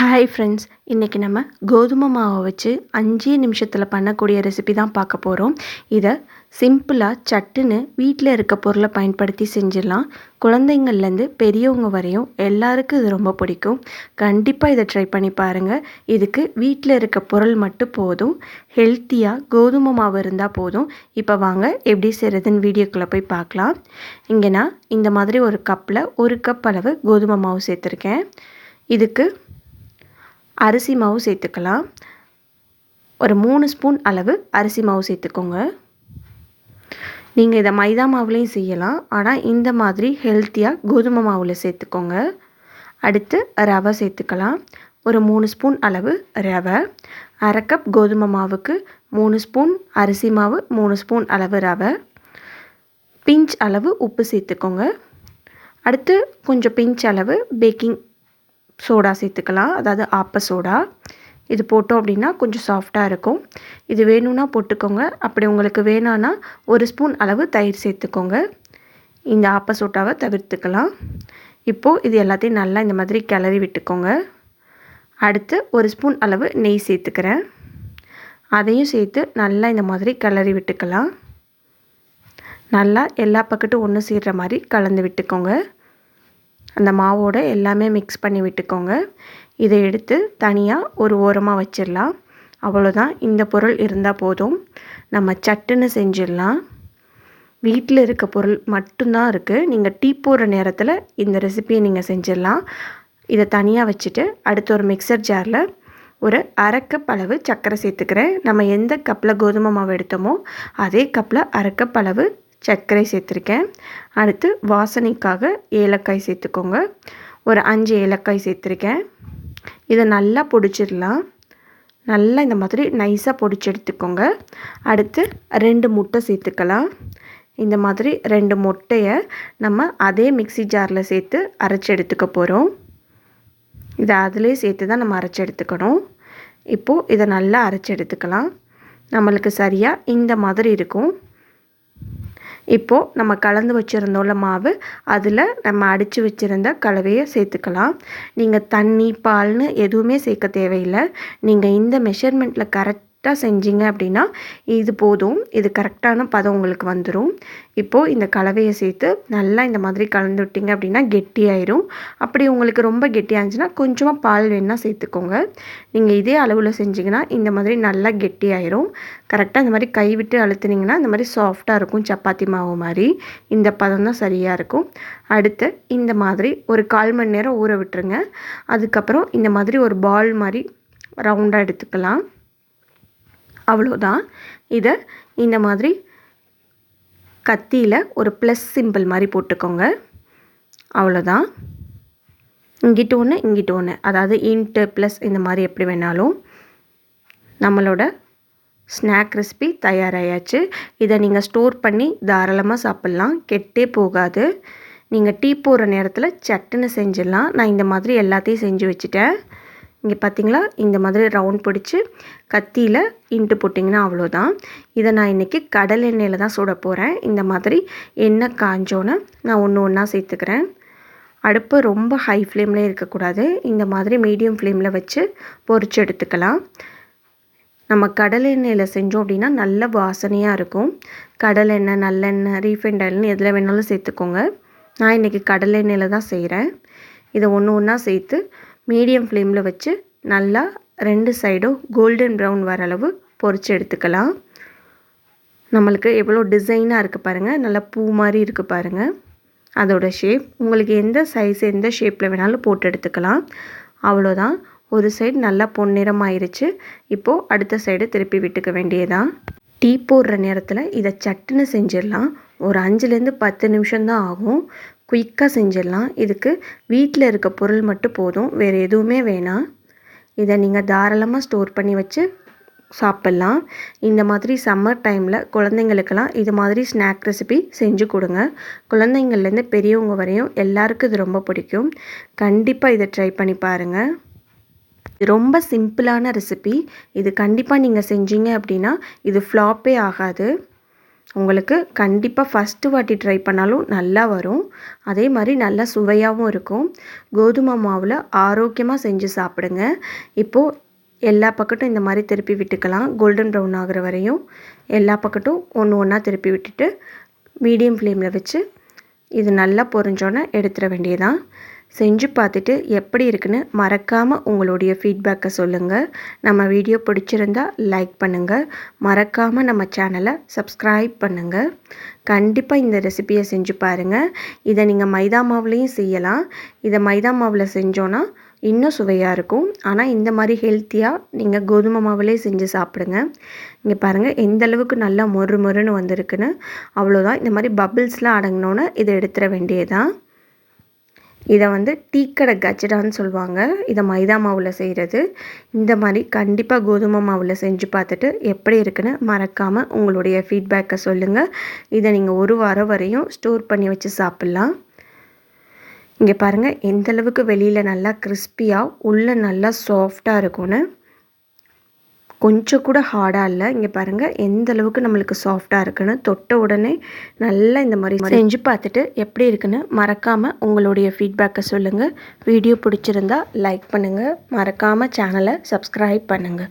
Hi friends இன்றைக்கி நம்ம கோதுமை மாவை வச்சு அஞ்சே நிமிஷத்தில் பண்ணக்கூடிய ரெசிபி தான் பார்க்க போகிறோம் இதை சிம்பிளாக சட்டுன்னு வீட்டில் இருக்க பொருளை பயன்படுத்தி செஞ்சிடலாம். குழந்தைங்கள்லேருந்து பெரியவங்க வரையும் எல்லாருக்கும் இது ரொம்ப பிடிக்கும். கண்டிப்பாக இதை ட்ரை பண்ணி பாருங்கள் இதுக்கு வீட்டில் இருக்க பொருள் மட்டும் போதும். ஹெல்த்தியாக கோதுமை மாவு இருந்தால் போதும். இப்போ வாங்க எப்படி செய்கிறதுன்னு வீடியோக்குள்ளே போய் பார்க்கலாம். இங்கே நான் இந்த மாதிரி ஒரு கப்பில் ஒரு கப் அளவு கோதுமை மாவு சேர்த்துருக்கேன். இதுக்கு அரிசி மாவு சேர்த்துக்கலாம். ஒரு மூணு ஸ்பூன் அளவு அரிசி மாவு சேர்த்துக்கோங்க. நீங்கள் இதை மைதா மாவுலேயும் செய்யலாம். ஆனால் இந்த மாதிரி ஹெல்த்தியாக கோதுமை மாவில் சேர்த்துக்கோங்க. அடுத்து ரவை சேர்த்துக்கலாம். ஒரு மூணு ஸ்பூன் அளவு ரவை. அரை கப் கோதுமை மாவுக்கு மூணு ஸ்பூன் அரிசி மாவு மூணு ஸ்பூன் அளவு ரவை. பிஞ்ச் அளவு உப்பு சேர்த்துக்கோங்க. அடுத்து கொஞ்சம் பிஞ்ச் அளவு பேக்கிங் சோடா சேர்த்துக்கலாம். அதாவது ஆப்ப சோடா. இது போட்டோம் அப்படின்னா கொஞ்சம் சாஃப்டாக இருக்கும். இது வேணும்னா போட்டுக்கோங்க. அப்படி உங்களுக்கு வேணான்னா ஒரு ஸ்பூன் அளவு தயிர் சேர்த்துக்கோங்க. இந்த ஆப்ப சோட்டாவை தவிர்த்துக்கலாம். இப்போது இது எல்லாத்தையும் நல்லா இந்த மாதிரி கிளறி விட்டுக்கோங்க. அடுத்து ஒரு ஸ்பூன் அளவு நெய் சேர்த்துக்கிறேன். அதையும் சேர்த்து நல்லா இந்த மாதிரி கிளறி விட்டுக்கலாம். நல்லா எல்லா பக்கட்டும் ஒன்று சேர்கிற மாதிரி கலந்து விட்டுக்கோங்க. அந்த மாவோடு எல்லாமே மிக்ஸ் பண்ணி விட்டுக்கோங்க. இதை எடுத்து தனியாக ஒரு ஓரமாக வச்சிடலாம். அவ்வளோதான் இந்த பொருள் இருந்தால் போதும். நம்ம சட்டுன்னு செஞ்சிடலாம். வீட்டில் இருக்க பொருள் மட்டும்தான் இருக்குது நீங்கள் டீ போடுற நேரத்தில் இந்த ரெசிபியை நீங்கள் செஞ்சிடலாம். இதை தனியாக வச்சுட்டு அடுத்து ஒரு மிக்சர் ஜாரில் ஒரு அரை கப் அளவு சர்க்கரை சேர்த்துக்கிறேன். நம்ம எந்த கப்பில் கோதுமை மாவு எடுத்தோமோ அதே கப்பில் அரை கப் அளவு சர்க்கரை சேர்த்துருக்கேன். அடுத்து வாசனைக்காக ஏலக்காய் சேர்த்துக்கோங்க. ஒரு அஞ்சு ஏலக்காய் சேர்த்துருக்கேன். இதை நல்லா பொடிச்சிடலாம். நல்லா இந்த மாதிரி நைஸாக பொடிச்சு எடுத்துக்கோங்க. அடுத்து ரெண்டு முட்டை சேர்த்துக்கலாம். இந்த மாதிரி ரெண்டு முட்டையை நம்ம அதே மிக்சி ஜாரில் சேர்த்து அரைச்சி எடுத்துக்க போகிறோம் இதை அதிலே சேர்த்து தான் நம்ம அரைச்சி எடுத்துக்கணும். இப்போது இதை நல்லா அரைச்சி எடுத்துக்கலாம். நம்மளுக்கு சரியாக இந்த மாதிரி இருக்கும். இப்போது நம்ம கலந்து வச்சுருந்தோம்ல மாவு அதில் நம்ம அடித்து வச்சுருந்த கலவையை சேர்த்துக்கலாம். நீங்கள் தண்ணி பால்னு எதுவுமே சேர்க்க தேவையில்லை. நீங்கள் இந்த மெஷர்மெண்ட்டில் கரெக்ட் கரெக்டாக செஞ்சீங்க அப்படின்னா இது போதும். இது கரெக்டான பதம் உங்களுக்கு வந்துடும் இப்போது இந்த கலவையை சேர்த்து நல்லா இந்த மாதிரி கலந்து விட்டிங்க அப்படின்னா கெட்டியாயிரும். அப்படி உங்களுக்கு ரொம்ப கெட்டியாகிச்சுன்னா இருந்துச்சுன்னா கொஞ்சமாக பால் வேணால் சேர்த்துக்கோங்க. நீங்கள் இதே அளவில் செஞ்சிங்கன்னா இந்த மாதிரி நல்லா கெட்டியாயிரும். கரெக்டாக இந்த மாதிரி கைவிட்டு அழுத்துனீங்கன்னா இந்த மாதிரி சாஃப்டாக இருக்கும் சப்பாத்தி மாவு மாதிரி. இந்த பதம் தான் சரியாக இருக்கும். அடுத்து இந்த மாதிரி ஒரு கால் மணி நேரம் ஊற விட்டுருங்க. அதுக்கப்புறம் இந்த மாதிரி ஒரு பால் மாதிரி ரவுண்டாக எடுத்துக்கலாம். அவ்வளோதான். இதை இந்த மாதிரி கத்தியில் ஒரு ப்ளஸ் சிம்பிள் மாதிரி போட்டுக்கோங்க. அவ்வளோதான். இங்கிட்டு ஒன்று இங்கிட்டு ஒன்று அதாவது இன்ட்டு ப்ளஸ் இந்த மாதிரி எப்படி வேணாலும் நம்மளோட ஸ்நாக் ரெசிபி தயாராகியாச்சு இதை நீங்கள் ஸ்டோர் பண்ணி தாராளமாக சாப்பிட்லாம். கெட்டே போகாது. நீங்கள் டீ போடுற நேரத்தில் சட்டுன்னு செஞ்சிடலாம். நான் இந்த மாதிரி எல்லாத்தையும் செஞ்சு வச்சுட்டேன். இங்கே பார்த்தீங்களா இந்த மாதிரி ரவுண்ட் பிடிச்சி கத்தியில் இன்ட்டு போட்டிங்கன்னா அவ்வளோதான் இதை நான் இன்றைக்கி கடல் எண்ணெயில் தான் சுட போகிறேன் இந்த மாதிரி எண்ணெய் காஞ்சோன்னு நான் ஒன்று ஒன்றா சேர்த்துக்கிறேன். அடுப்பு ரொம்ப ஹை ஃப்ளேமில் இருக்கக்கூடாது. இந்த மாதிரி மீடியம் ஃப்ளேமில் வச்சு பொறிச்சு எடுத்துக்கலாம். நம்ம கடல் எண்ணெயில் செஞ்சோம் அப்படின்னா நல்ல வாசனையாக இருக்கும். கடல் எண்ணெய் நல்லெண்ணெய் ரீஃபைண்ட் ஆயில்னு எதில் வேணாலும் சேர்த்துக்கோங்க. நான் இன்றைக்கி கடல் எண்ணெயில் தான் செய்கிறேன் இதை ஒன்று ஒன்றா சேர்த்து மீடியம் ஃப்ளேமில் வச்சு நல்லா ரெண்டு சைடும் கோல்டன் ப்ரௌன் வர அளவு பொறிச்சு எடுத்துக்கலாம். நம்மளுக்கு எவ்வளோ டிசைனாக இருக்குது பாருங்கள் நல்லா பூ மாதிரி இருக்குது பாருங்கள் அதோட ஷேப் உங்களுக்கு எந்த சைஸ் எந்த ஷேப்பில் வேணாலும் போட்டு எடுத்துக்கலாம். அவ்வளோதான். ஒரு சைடு நல்லா பொன்னிறம் ஆயிடுச்சு இப்போது அடுத்த சைடு திருப்பி விட்டுக்க வேண்டியதான் டீ போடுற நேரத்தில் இதை சட்டுன்னு செஞ்சிடலாம். ஒரு அஞ்சுலேருந்து பத்து நிமிஷம்தான் ஆகும். குயிக்காக செஞ்சிடலாம். இதுக்கு வீட்டில் இருக்க பொருள் மட்டும் போதும். வேறு எதுவுமே வேணாம். இதை நீங்கள் தாராளமாக ஸ்டோர் பண்ணி வச்சு சாப்பிட்லாம். இந்த மாதிரி சம்மர் டைமில் குழந்தைங்களுக்கெல்லாம் இது மாதிரி ஸ்நாக் ரெசிபி செஞ்சு கொடுங்க. குழந்தைங்கள்லேருந்து பெரியவங்க வரையும் எல்லாருக்கும் இது ரொம்ப பிடிக்கும். கண்டிப்பாக இதை ட்ரை பண்ணி பாருங்கள் ரொம்ப சிம்பிளான ரெசிபி. இது கண்டிப்பாக நீங்கள் செஞ்சீங்க அப்படின்னா இது ஃப்ளாப்பே ஆகாது. உங்களுக்கு கண்டிப்பாக ஃபஸ்ட்டு வாட்டி ட்ரை பண்ணாலும் நல்லா வரும். அதே மாதிரி நல்லா சுவையாகவும் இருக்கும். கோதுமை மாவில் ஆரோக்கியமாக செஞ்சு சாப்பிடுங்க. இப்போது எல்லா பக்கட்டும் இந்த மாதிரி திருப்பி விட்டுக்கலாம். கோல்டன் ப்ரௌன் ஆகிற வரையும் எல்லா பக்கட்டும் ஒன்று ஒன்றா திருப்பி விட்டுட்டு மீடியம் ஃப்ளேமில் வச்சு இது நல்லா பொரிஞ்சோன்னே எடுத்துட வேண்டியதான் செஞ்சு பார்த்துட்டு எப்படி இருக்குன்னு மறக்காமல் உங்களுடைய ஃபீட்பேக்கை சொல்லுங்கள் நம்ம வீடியோ பிடிச்சிருந்தா லைக் பண்ணுங்கள் மறக்காமல் நம்ம சேனலை சப்ஸ்கிரைப் பண்ணுங்கள் கண்டிப்பாக இந்த ரெசிபியை செஞ்சு பாருங்கள் இதை நீங்கள் மைதா மாவுலேயும் செய்யலாம். இதை மைதா மாவில் செஞ்சோன்னா இன்னும் சுவையாக இருக்கும். ஆனால் இந்த மாதிரி ஹெல்த்தியாக நீங்கள் கோதுமை மாவுலே செஞ்சு சாப்பிடுங்க. இங்கே பாருங்கள் எந்த அளவுக்கு நல்லா மொறு மொறுன்னு வந்திருக்குன்னு. அவ்வளோதான் இந்த மாதிரி பபிள்ஸ்லாம் அடங்கினோன்னு இதை எடுத்துட வேண்டியதான் இதை வந்து டீக்கடை கச்சடான்னு சொல்லுவாங்க. இதை மைதா மாவில் செய்கிறது இந்த மாதிரி கண்டிப்பாக கோதுமை மாவில் செஞ்சு பார்த்துட்டு எப்படி இருக்குன்னு மறக்காமல் உங்களுடைய ஃபீட்பேக்கை சொல்லுங்கள் இதை நீங்கள் ஒரு வாரம் வரையும் ஸ்டோர் பண்ணி வச்சு சாப்பிட்லாம். இங்கே பாருங்கள் எந்தளவுக்கு வெளியில் நல்லா கிறிஸ்பியாக உள்ளே நல்லா சாஃப்டாக இருக்கும்னு. கொஞ்சம் கூட ஹார்டாக இல்லை. இங்கே பாருங்கள் எந்த அளவுக்கு நம்மளுக்கு சாஃப்டாக இருக்குன்னு தொட்ட உடனே நல்லா இந்த மாதிரி செஞ்சு பார்த்துட்டு எப்படி இருக்குன்னு மறக்காமல் உங்களுடைய ஃபீட்பேக்கை சொல்லுங்கள் வீடியோ பிடிச்சிருந்தா லைக் பண்ணுங்கள் மறக்காமல் சேனலை சப்ஸ்கிரைப் பண்ணுங்கள்